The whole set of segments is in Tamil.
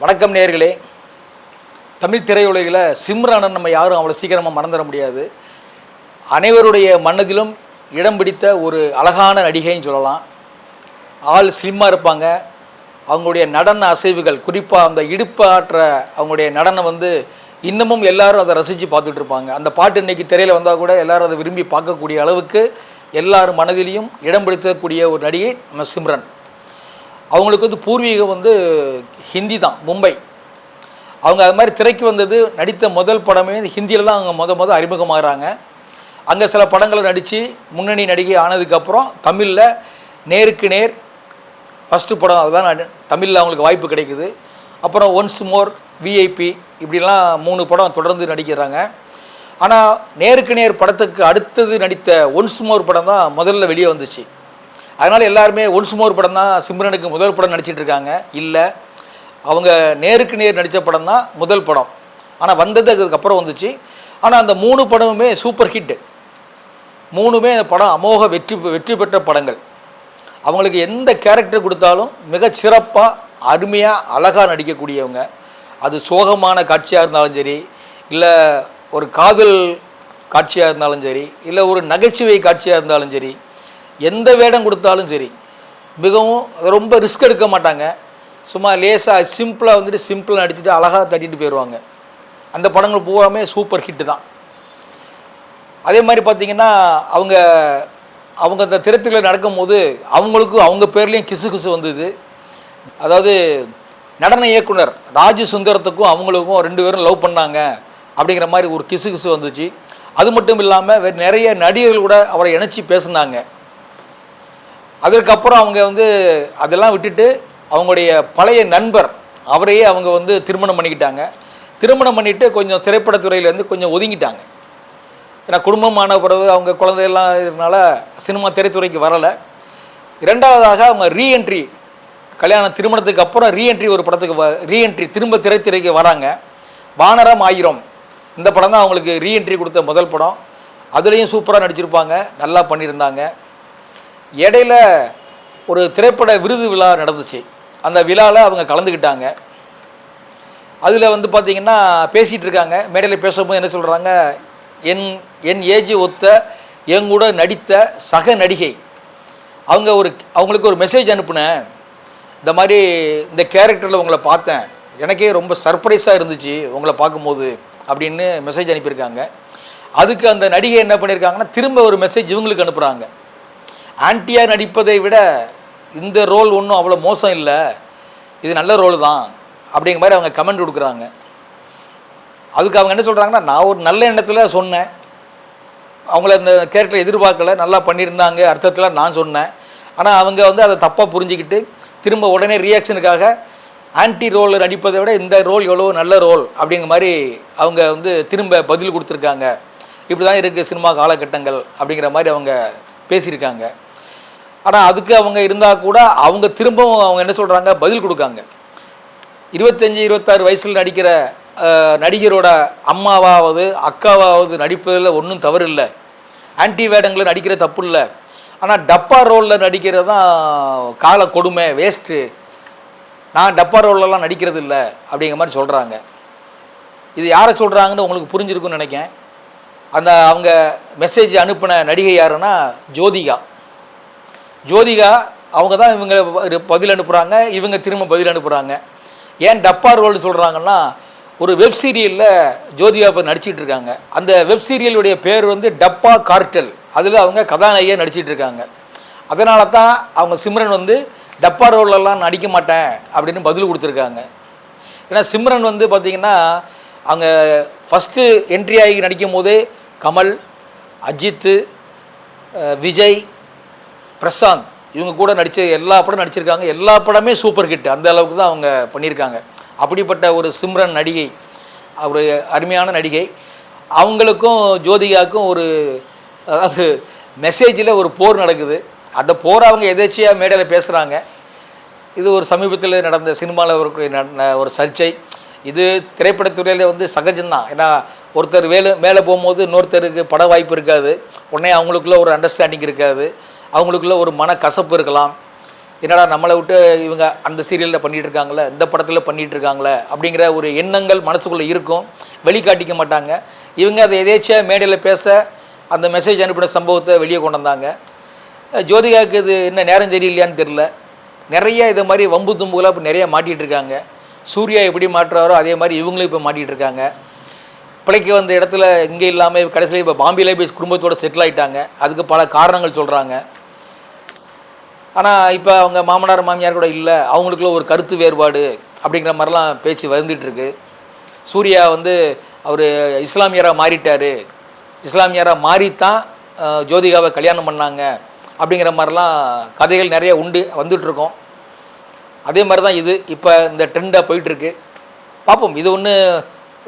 வணக்கம் நேர்களே தமிழ் திரையுலகில் சிம்ரானன் நம்ம யாரும் அவ்வளோ சீக்கிரமாக மறந்துட முடியாது. அனைவருடைய மனதிலும் இடம் பிடித்த ஒரு அழகான நடிகைன்னு சொல்லலாம். ஆள் ஸ்லிம்மாக இருப்பாங்க. அவங்களுடைய நடன அசைவுகள் குறிப்பாக அந்த இடுப்பு ஆற்ற அவங்களுடைய நடனம் வந்து இன்னமும் எல்லாரும் அதை ரசித்து பார்த்துட்டு இருப்பாங்க. அந்த பாட்டு இன்னைக்கு திரையில் வந்தால் கூட எல்லாரும் அதை விரும்பி பார்க்கக்கூடிய அளவுக்கு எல்லாரும் மனதிலையும் இடம் பிடித்தக்கூடிய ஒரு நடிகை நம்ம சிம்ரன். அவங்களுக்கு வந்து பூர்வீகம் வந்து ஹிந்தி தான் மும்பை. அவங்க அது மாதிரி திரைக்கு வந்தது நடித்த முதல் படமே ஹிந்தியில் தான் அவங்க முத முத அறிமுகமாகறாங்க. அங்கே சில படங்களை நடித்து முன்னணி நடிகை ஆனதுக்கப்புறம் தமிழில் நேருக்கு நேர் ஃபஸ்ட்டு படம் அதுதான் தமிழில் அவங்களுக்கு வாய்ப்பு கிடைக்குது. அப்புறம் ஒன்ஸ் மோர் விஐபி இப்படிலாம் மூணு படம் தொடர்ந்து நடிக்கிறாங்க. ஆனால் நேருக்கு நேர் படத்துக்கு அடுத்தது நடித்த ஒன்ஸ் மோர் படம் தான் முதல்ல வெளியே வந்துச்சு. அதனால் எல்லாருமே ஒன்ஸ் மோர் படம் தான் சிம்ரனுக்கு முதல் படம் நடிச்சிட்டு இருக்காங்க. இல்லை அவங்க நேருக்கு நேர் நடித்த படம் தான் முதல் படம். ஆனால் வந்தது அதுக்கப்புறம் வந்துச்சு. ஆனால் அந்த மூணு படமுமே சூப்பர் ஹிட்டு. மூணுமே அந்த படம் அமோக வெற்றி வெற்றி பெற்ற படங்கள். அவங்களுக்கு எந்த கேரக்டர் கொடுத்தாலும் மிக சிறப்பாக அருமையாக அழகாக நடிக்கக்கூடியவங்க. அது சோகமான காட்சியாக இருந்தாலும் சரி இல்லை ஒரு காதல் காட்சியாக இருந்தாலும் சரி இல்லை ஒரு நகைச்சுவை காட்சியாக இருந்தாலும் சரி எந்த வேடம் கொடுத்தாலும் சரி. மிகவும் ரொம்ப ரிஸ்க் எடுக்க மாட்டாங்க. சும்மா லேசாக சிம்பிளாக வந்துட்டு சிம்பிளாக நடிச்சுட்டு அழகாக தட்டிட்டு போயிடுவாங்க அந்த படங்கள் பூராமே சூப்பர் ஹிட்டு தான். அதே மாதிரி பார்த்திங்கன்னா அவங்க அவங்க அந்த திரைத்துறையில் நடக்கும்போது அவங்களுக்கும் அவங்க பேர்லேயும் கிசு கிசு வந்தது. அதாவது நடன இயக்குனர் ராஜு சுந்தரத்துக்கும் அவங்களுக்கும் ரெண்டு பேரும் லவ் பண்ணாங்க அப்படிங்கிற மாதிரி ஒரு கிசு கிசு வந்துச்சு. அது மட்டும் இல்லாமல் நிறைய நடிகர்கள் கூட அவரை இணைச்சி பேசுனாங்க. அதற்கப்புறம் அவங்க வந்து அதெல்லாம் விட்டுட்டு அவங்களுடைய பழைய நண்பர் அவரையே அவங்க வந்து திருமணம் பண்ணிக்கிட்டாங்க. திருமணம் பண்ணிவிட்டு கொஞ்சம் திரைப்படத்துறையிலேருந்து கொஞ்சம் ஒதுங்கிட்டாங்க. ஏன்னா குடும்பமான பிறகு அவங்க குழந்தையெல்லாம் இதனால் சினிமா திரைத்துறைக்கு வரலை. இரண்டாவதாக அவங்க ரீஎன்ட்ரி கல்யாணம் திருமணத்துக்கு அப்புறம் ரீஎன்ட்ரி ஒரு படத்துக்கு வ ரீஎன்ட்ரி திரும்ப திரைத்துறைக்கு வராங்க. வானரம் ஆயிரம். இந்த படம் தான் அவங்களுக்கு ரீஎன்ட்ரி கொடுத்த முதல் படம். அதுலேயும் சூப்பராக நடிச்சிருப்பாங்க நல்லா பண்ணியிருந்தாங்க. இடையில ஒரு திரைப்பட விருது விழா நடந்துச்சு. அந்த விழாவில் அவங்க கலந்துக்கிட்டாங்க அதில் வந்து பார்த்தீங்கன்னா பேசிகிட்டு இருக்காங்க. மேடையில் பேசும்போது என்ன சொல்கிறாங்க என் என் ஏஜ் ஒத்த என் கூட நடித்த சக நடிகை. அவங்க ஒரு அவங்களுக்கு ஒரு மெசேஜ் அனுப்புனேன். இந்த மாதிரி இந்த கேரக்டரில் உங்களை பார்த்தேன். எனக்கே ரொம்ப சர்ப்ரைஸாக இருந்துச்சு உங்களை பார்க்கும்போது அப்படின்னு மெசேஜ் அனுப்பியிருக்காங்க. அதுக்கு அந்த நடிகை என்ன பண்ணியிருக்காங்கன்னா திரும்ப ஒரு மெசேஜ் இவங்களுக்கு அனுப்புகிறாங்க ஆன்ட்டியாக நடிப்பதை விட இந்த ரோல் ஒன்றும் அவ்வளோ மோசம் இல்லை. இது நல்ல ரோல் தான். அப்படிங்கிற மாதிரி அவங்க கமெண்ட் கொடுக்குறாங்க. அதுக்கு அவங்க என்ன சொல்கிறாங்கன்னா நான் ஒரு நல்ல எண்ணத்தில் சொன்னேன். அவங்கள இந்த கேரக்டர் எதிர்பார்க்கல நல்லா பண்ணியிருந்தாங்க அர்த்தத்தில் நான் சொன்னேன். ஆனால் அவங்க வந்து அதை தப்பாக புரிஞ்சுக்கிட்டு திரும்ப உடனே ரியாக்ஷனுக்காக ஆன்டி ரோல் நடிப்பதை விட இந்த ரோல் எவ்வளோ நல்ல ரோல் அப்படிங்கிற மாதிரி அவங்க வந்து திரும்ப பதில் கொடுத்துருக்காங்க. இப்படி தான் இருக்குது சினிமா காலகட்டங்கள் அப்படிங்கிற மாதிரி அவங்க பேசியிருக்காங்க. ஆனால் அதுக்கு அவங்க இருந்தால் கூட அவங்க திரும்பவும் அவங்க என்ன சொல்கிறாங்க பதில் கொடுக்காங்க. இருபத்தஞ்சி இருபத்தாறு வயசில் நடிக்கிற நடிகரோட அம்மாவாவது அக்காவாவது நடிப்பதில் ஒன்றும் தவறு இல்லை ஆன்டி வேடங்களில் நடிக்கிற தப்பு இல்லை ஆனால் டப்பா ரோலில் நடிக்கிறது தான் கால கொடுமை வேஸ்ட்டு நான் டப்பா ரோல்லலாம் நடிக்கிறது இல்லை அப்படிங்கிற மாதிரி சொல்கிறாங்க இது யாரை சொல்கிறாங்கன்னு உங்களுக்கு புரிஞ்சிருக்குன்னு நினைக்கேன் அந்த அவங்க மெசேஜ் அனுப்பின நடிகை யாருன்னா ஜோதிகா. ஜோதிகா அவங்க தான் இவங்க பதில் அனுப்புகிறாங்க இவங்க திரும்ப பதில் அனுப்புகிறாங்க ஏன் டப்பா ரோல்னு சொல்கிறாங்கன்னா ஒரு வெப் சீரியலில் ஜோதிகா இப்போ நடிச்சிட்டு இருக்காங்க. அந்த வெப் சீரியலுடைய பேர் வந்து டப்பா கார்டல் அதில் அவங்க கதாநாயகியாக நடிச்சிட்டு இருக்காங்க. அதனால தான் அவங்க சிம்ரன் வந்து டப்பா ரோல்லலாம் நடிக்க மாட்டேன் அப்படின்னு பதில் கொடுத்துருக்காங்க. ஏன்னா சிம்ரன் வந்து பார்த்திங்கன்னா அவங்க ஃபஸ்ட்டு என்ட்ரி ஆகி நடிக்கும் போதே கமல் அஜித்து விஜய் பிரசாந்த் இவங்க கூட நடித்த எல்லா படம் நடிச்சிருக்காங்க. எல்லா படமே சூப்பர் ஹிட் அந்த அளவுக்கு தான் அவங்க பண்ணியிருக்காங்க. அப்படிப்பட்ட ஒரு சிம்ரன் நடிகை ஒரு அருமையான நடிகை. அவங்களுக்கும் ஜோதிகாவுக்கும் ஒரு அதாவது மெசேஜில் ஒரு போர் நடக்குது. அந்த போரை அவங்க எதேச்சியாக மேடையில் பேசுகிறாங்க இது ஒரு சமீபத்தில் நடந்த சினிமாவில் ஒரு ஒரு சர்ச்சை. இது திரைப்படத்துறையில் வந்து சகஜம்தான் ஏன்னா ஒருத்தர் வேலை மேலே போகும்போது இன்னொருத்தருக்கு பட வாய்ப்பு இருக்காது. உடனே அவங்களுக்குள்ள ஒரு அண்டர்ஸ்டாண்டிங் இருக்காது. அவங்களுக்குள்ள ஒரு மன கசப்பு இருக்கலாம். என்னடா நம்மளை விட்டு இவங்க அந்த சீரியலில் பண்ணிகிட்டு இருக்காங்களே இந்த படத்தில் பண்ணிகிட்டு இருக்காங்களே அப்படிங்கிற ஒரு எண்ணங்கள் மனசுக்குள்ளே இருக்கும். வெளிக்காட்டிக்க மாட்டாங்க. இவங்க அதை எதேச்சியாக மேடையில் பேச அந்த மெசேஜ் அனுப்பின சம்பவத்தை வெளியே கொண்டு வந்தாங்க. ஜோதிகாவுக்கு இது என்ன நேரம் சரியில்லையான்னு தெரில நிறைய இது மாதிரி வம்பு தும்புகளாக இப்போ நிறைய மாட்டிகிட்டு இருக்காங்க சூர்யா எப்படி மாட்டுறாரோ அதே மாதிரி இவங்களும் இப்போ மாட்டிகிட்டு இருக்காங்க பிழைக்க வந்த இடத்துல இங்கே இல்லாமல் கடைசியில் இப்போ பாம்பேல போய் குடும்பத்தோடு செட்டில் ஆகிட்டாங்க அதுக்கு பல காரணங்கள் சொல்கிறாங்க ஆனால் இப்போ அவங்க மாமனார் மாமியார் கூட இல்லை. அவங்களுக்குள்ள ஒரு கருத்து வேறுபாடு அப்படிங்கிற மாதிரிலாம் பேச்சு வந்துட்டுருக்கு சூர்யா வந்து அவர் இஸ்லாமியராக மாறிட்டார். இஸ்லாமியராக மாறித்தான் ஜோதிகாவை கல்யாணம் பண்ணாங்க அப்படிங்கிற மாதிரிலாம் கதைகள் நிறைய உண்டு வந்துட்டுருக்கோம். அதே மாதிரி தான் இது. இப்போ இந்த ட்ரெண்டாக போயிட்டுருக்கு. பார்ப்போம் இது ஒன்று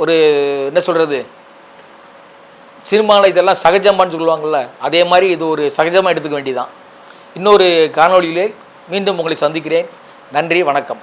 ஒரு என்ன சொல்கிறது சினிமாவில் இதெல்லாம் சகஜமானு சொல்லுவாங்கள்ல அதே மாதிரி இது ஒரு சகஜமாக எடுத்துக்க வேண்டியதான் இன்னொரு காணொளியிலே மீண்டும் உங்களை சந்திக்கிறேன். நன்றி வணக்கம்.